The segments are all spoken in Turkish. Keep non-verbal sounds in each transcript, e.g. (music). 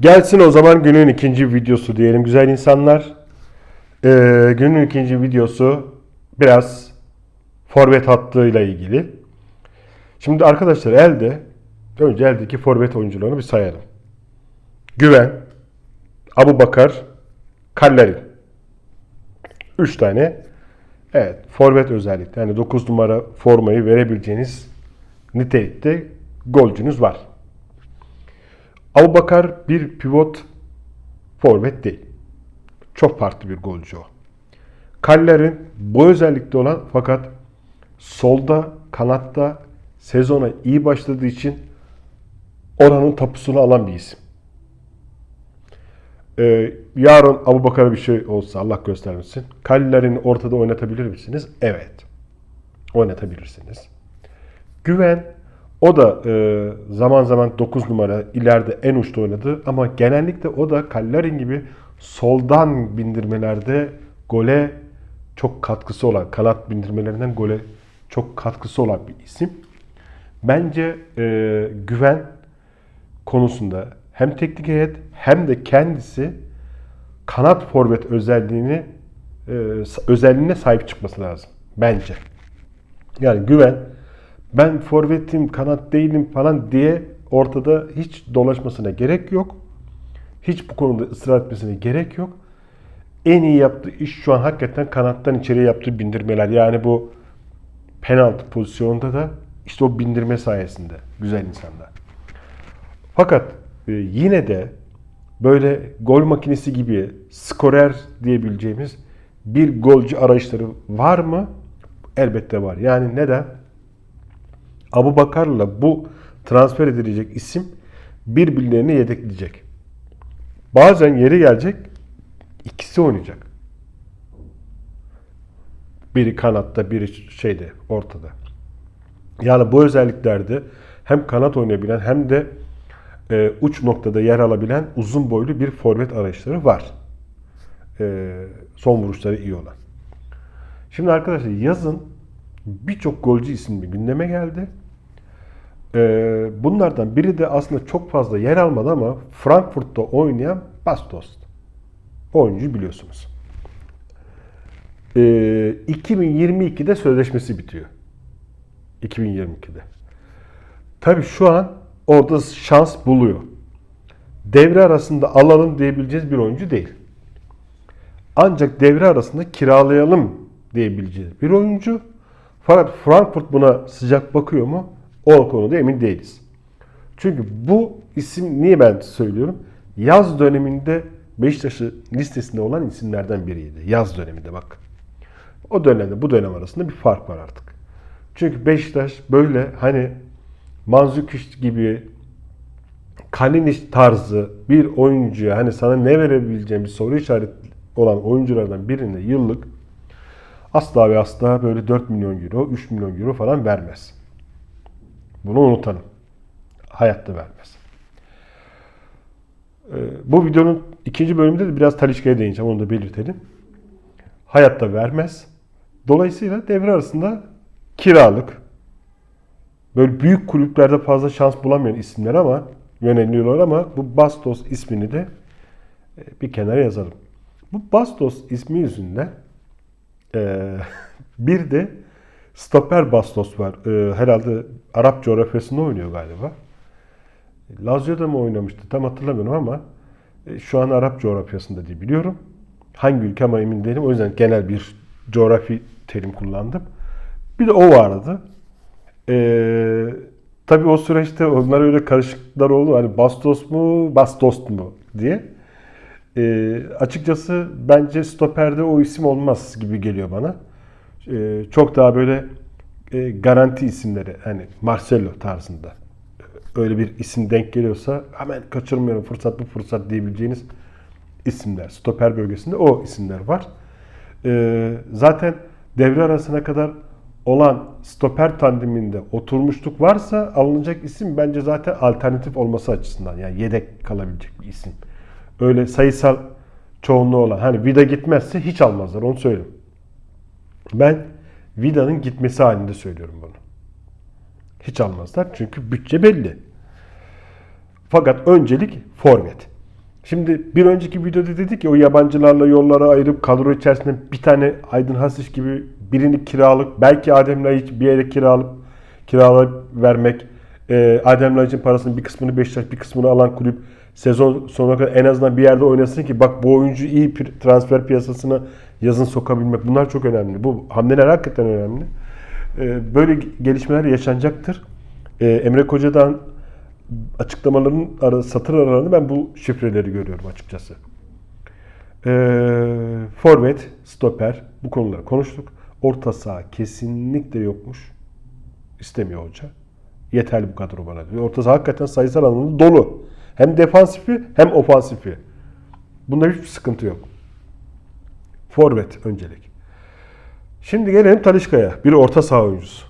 Gelsin o zaman günün ikinci videosu diyelim güzel insanlar. Ee, günün ikinci videosu biraz forvet hattıyla ilgili. Şimdi arkadaşlar elde önce eldeki forvet oyuncularını bir sayalım. Güven, Abu Bakar, Kalleri. 3 tane evet forvet özellikle yani 9 numara formayı verebileceğiniz nitelikte golcünüz var. Abu Bakar bir pivot forvet değil. Çok farklı bir golcü o. Kaller'in bu özellikte olan fakat solda kanatta sezona iyi başladığı için oranın tapusunu alan bir isim. Ee, yarın Abu Bakar'a bir şey olsa Allah göstermesin. Kaller'in ortada oynatabilir misiniz? Evet. Oynatabilirsiniz. Güven o da e, zaman zaman 9 numara ileride en uçta oynadı ama genellikle o da Kallerin gibi soldan bindirmelerde gole çok katkısı olan, kanat bindirmelerinden gole çok katkısı olan bir isim. Bence e, güven konusunda hem teknik heyet hem de kendisi kanat forvet özelliğini e, özelliğine sahip çıkması lazım. Bence. Yani güven ben forvetim, kanat değilim falan diye ortada hiç dolaşmasına gerek yok. Hiç bu konuda ısrar etmesine gerek yok. En iyi yaptığı iş şu an hakikaten kanattan içeriye yaptığı bindirmeler. Yani bu penaltı pozisyonunda da işte o bindirme sayesinde güzel insanlar. Fakat e, yine de böyle gol makinesi gibi skorer diyebileceğimiz bir golcü arayışları var mı? Elbette var. Yani neden? Abu Bakar'la bu transfer edilecek isim birbirlerini yedekleyecek. Bazen yeri gelecek ikisi oynayacak. Biri kanatta, biri şeyde, ortada. Yani bu özelliklerde hem kanat oynayabilen hem de e, uç noktada yer alabilen uzun boylu bir forvet arayışları var. E, son vuruşları iyi olan. Şimdi arkadaşlar yazın birçok golcü ismi gündeme geldi. Ee, bunlardan biri de aslında çok fazla yer almadı ama Frankfurt'ta oynayan Bastos. Oyuncu biliyorsunuz. Ee, 2022'de sözleşmesi bitiyor. 2022'de. Tabii şu an orada şans buluyor. Devre arasında alalım diyebileceğiz bir oyuncu değil. Ancak devre arasında kiralayalım diyebileceğiz bir oyuncu. Fakat Frankfurt buna sıcak bakıyor mu? O konuda emin değiliz. Çünkü bu isim niye ben söylüyorum? Yaz döneminde Beşiktaş'ı listesinde olan isimlerden biriydi. Yaz döneminde bak. O dönemde bu dönem arasında bir fark var artık. Çünkü Beşiktaş böyle hani Manzukic gibi Kalinic tarzı bir oyuncuya hani sana ne verebileceğim bir soru işareti olan oyunculardan birine yıllık asla ve asla böyle 4 milyon euro, 3 milyon euro falan vermez. Bunu unutalım. Hayatta vermez. Ee, bu videonun ikinci bölümünde de biraz Talişka'ya değineceğim. Onu da belirtelim. Hayatta vermez. Dolayısıyla devre arasında kiralık. Böyle büyük kulüplerde fazla şans bulamayan isimler ama yöneliyorlar ama bu Bastos ismini de e, bir kenara yazalım. Bu Bastos ismi yüzünden e, bir de Stoper Bastos var. Ee, herhalde Arap coğrafyasında oynuyor galiba. Lazio'da mı oynamıştı tam hatırlamıyorum ama e, şu an Arap coğrafyasında diye biliyorum. Hangi ülke ama emin değilim. O yüzden genel bir coğrafi terim kullandım. Bir de o vardı. Ee, tabii o süreçte onlar öyle karışıklıklar oldu. Hani Bastos mu, Bastos mu diye. Ee, açıkçası bence stoperde o isim olmaz gibi geliyor bana. Ee, çok daha böyle e, garanti isimleri hani Marcelo tarzında öyle bir isim denk geliyorsa hemen kaçırmıyorum fırsat bu fırsat diyebileceğiniz isimler. Stoper bölgesinde o isimler var. Ee, zaten devre arasına kadar olan stoper tandeminde oturmuşluk varsa alınacak isim bence zaten alternatif olması açısından yani yedek kalabilecek bir isim. Öyle sayısal çoğunluğu olan hani Vida gitmezse hiç almazlar onu söyleyeyim. Ben Vida'nın gitmesi halinde söylüyorum bunu. Hiç almazlar çünkü bütçe belli. Fakat öncelik forvet. Şimdi bir önceki videoda dedik ya o yabancılarla yollara ayırıp kadro içerisinde bir tane Aydın Hasiş gibi birini kiralık belki Adem Laiç bir yere kiralık kiralayıp vermek e, Adem Laiç'in parasının bir kısmını Beşiktaş bir kısmını alan kulüp sezon sonuna kadar en azından bir yerde oynasın ki bak bu oyuncu iyi transfer piyasasına yazın sokabilmek bunlar çok önemli. Bu hamleler hakikaten önemli. E, böyle gelişmeler yaşanacaktır. E, Emre Koca'dan açıklamaların ara, satır aralarında ben bu şifreleri görüyorum açıkçası. Ee, forvet, stoper bu konuları konuştuk. Orta saha kesinlikle yokmuş. İstemiyor hoca. Yeterli bu kadro bana diyor. Orta saha hakikaten sayısal anlamda dolu. Hem defansifi hem ofansifi. Bunda hiçbir sıkıntı yok. Forvet öncelik. Şimdi gelelim Talişka'ya. Bir orta saha oyuncusu.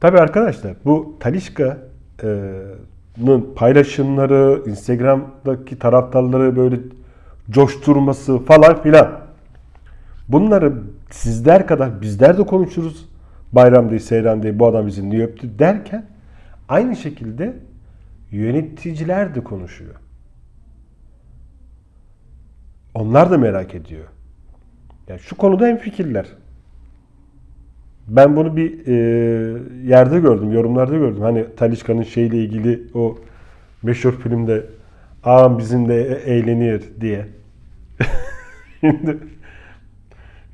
Tabii arkadaşlar bu Talişka'nın paylaşımları, Instagram'daki taraftarları böyle coşturması falan filan. Bunları sizler kadar bizler de konuşuruz. Bayram değil, seyran değil, bu adam bizi niye öptü derken aynı şekilde yöneticiler de konuşuyor. Onlar da merak ediyor. Yani şu konuda en fikirler. Ben bunu bir e, yerde gördüm, yorumlarda gördüm. Hani Talişka'nın şeyle ilgili o meşhur filmde ağam bizimle e- eğlenir diye. (laughs) Şimdi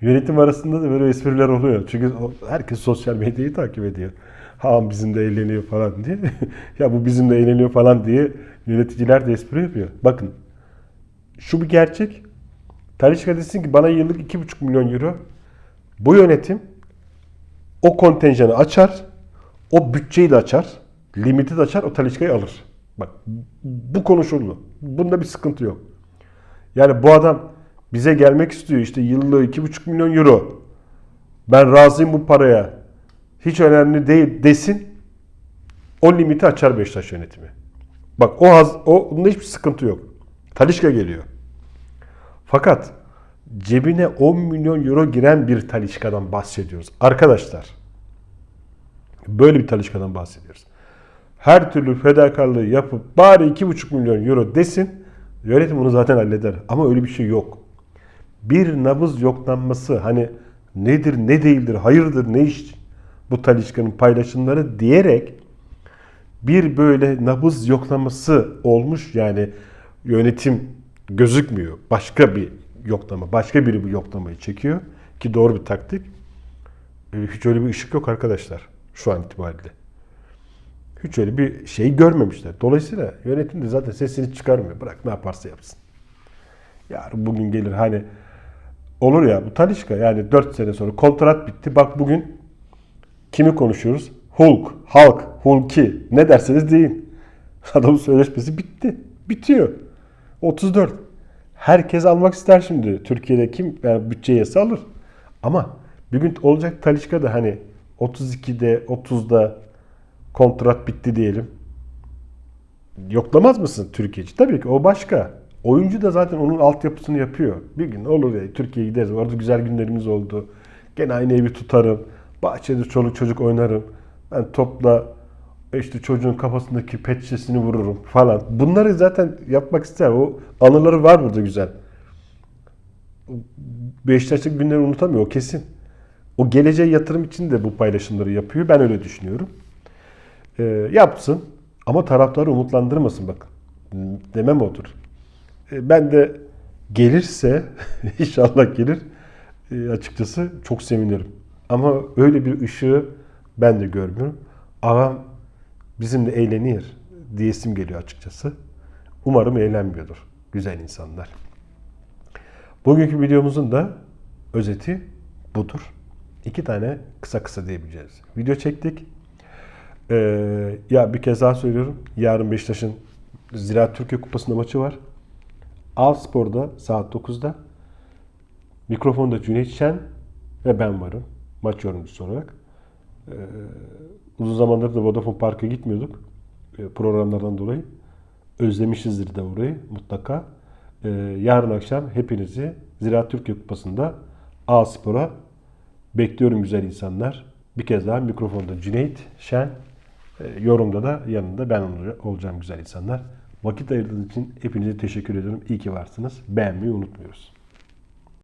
yönetim arasında da böyle espriler oluyor. Çünkü herkes sosyal medyayı takip ediyor. Ağam bizimle eğleniyor falan diye. (laughs) ya bu bizimle eğleniyor falan diye yöneticiler de espri yapıyor. Bakın şu bir gerçek. Talişka desin ki bana yıllık 2,5 milyon euro bu yönetim o kontenjanı açar, o bütçeyi de açar, limiti de açar, o Talişka'yı alır. Bak bu konuşuldu. Bunda bir sıkıntı yok. Yani bu adam bize gelmek istiyor işte yıllığı 2,5 milyon euro. Ben razıyım bu paraya. Hiç önemli değil desin. O limiti açar Beşiktaş yönetimi. Bak o haz, o bunda hiçbir sıkıntı yok. Talişka geliyor. Fakat cebine 10 milyon euro giren bir Talişka'dan bahsediyoruz. Arkadaşlar böyle bir Talişka'dan bahsediyoruz. Her türlü fedakarlığı yapıp bari 2,5 milyon euro desin yönetim bunu zaten halleder. Ama öyle bir şey yok. Bir nabız yoklanması hani nedir ne değildir hayırdır ne iş bu Talişka'nın paylaşımları diyerek bir böyle nabız yoklaması olmuş yani yönetim gözükmüyor. Başka bir yoklama, başka biri bu yoklamayı çekiyor ki doğru bir taktik. Ee, Hiç öyle bir ışık yok arkadaşlar şu an itibariyle. Hiç öyle bir şey görmemişler. Dolayısıyla yönetim de zaten sesini çıkarmıyor. Bırak ne yaparsa yapsın. Yarın bugün gelir hani olur ya bu Talişka yani 4 sene sonra kontrat bitti. Bak bugün kimi konuşuyoruz? Hulk, Hulk, Hulki ne derseniz deyin. (laughs) Adamın sözleşmesi bitti. Bitiyor. 34. Herkes almak ister şimdi. Türkiye'de kim yani bütçe yasa alır. Ama bir gün olacak Talişka da hani 32'de 30'da kontrat bitti diyelim. Yoklamaz mısın Türkiye için? Tabii ki o başka. Oyuncu da zaten onun altyapısını yapıyor. Bir gün olur ya Türkiye'ye gideriz. Orada güzel günlerimiz oldu. Gene aynı evi tutarım. Bahçede çoluk çocuk oynarım. Ben topla işte çocuğun kafasındaki pet şişesini vururum falan. Bunları zaten yapmak ister. O anıları var burada güzel. Beşiktaş'taki günleri unutamıyor o kesin. O geleceğe yatırım için de bu paylaşımları yapıyor. Ben öyle düşünüyorum. Ee, yapsın ama taraftarı umutlandırmasın bakın. Demem odur. Ee, ben de gelirse (laughs) inşallah gelir e, açıkçası çok sevinirim. Ama öyle bir ışığı ben de görmüyorum. Ağam bizimle eğlenir diyesim geliyor açıkçası. Umarım eğlenmiyordur. Güzel insanlar. Bugünkü videomuzun da özeti budur. İki tane kısa kısa diyebileceğiz. Video çektik. Ee, ya bir kez daha söylüyorum. Yarın Beşiktaş'ın Ziraat Türkiye Kupası'nda maçı var. Al Spor'da saat 9'da. Mikrofonda Cüneyt Şen ve ben varım. Maç yorumcusu olarak. Ee, uzun zamandır da Vodafone Park'a gitmiyorduk. e, programlardan dolayı. Özlemişizdir de orayı mutlaka. Ee, yarın akşam hepinizi Ziraat Türkiye Kupası'nda A Spor'a bekliyorum güzel insanlar. Bir kez daha mikrofonda Cüneyt Şen, e, yorumda da yanında ben olacağım güzel insanlar. Vakit ayırdığınız için hepinize teşekkür ediyorum. İyi ki varsınız. Beğenmeyi unutmuyoruz.